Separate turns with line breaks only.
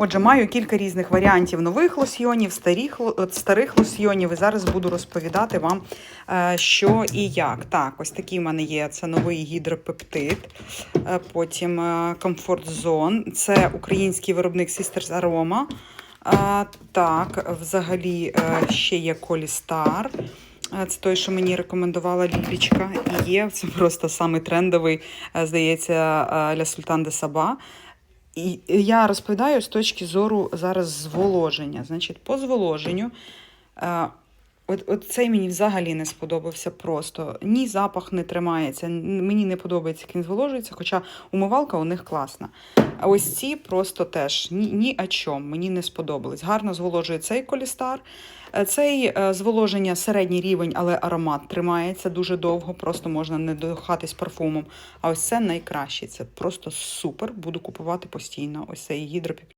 Отже, маю кілька різних варіантів нових лосьйонів, старих, старих лосьйонів. І зараз буду розповідати вам, е, що і як. Так, ось такий в мене є. Це новий гідропептид. Е, Потім е, Comfort Zone. Це український виробник Sisters Aroma. Е, Так, взагалі е, ще є Колістар. Е, Це той, що мені рекомендувала Лілічка. І є це просто самий трендовий, е, здається, е, Ля Султан де Саба. І я розповідаю з точки зору зараз зволоження. Значить, по зволоженню. От, от цей мені взагалі не сподобався просто. Ні запах не тримається, мені не подобається, як він зволожується, хоча умивалка у них класна. А ось ці просто теж ні, ні о чому, мені не сподобались. Гарно зволожує цей колістар. Е, Цей е, зволоження середній рівень, але аромат тримається дуже довго, просто можна не дохатись парфумом. А ось це найкраще. Це просто супер. Буду купувати постійно. Ось цей гідропіп.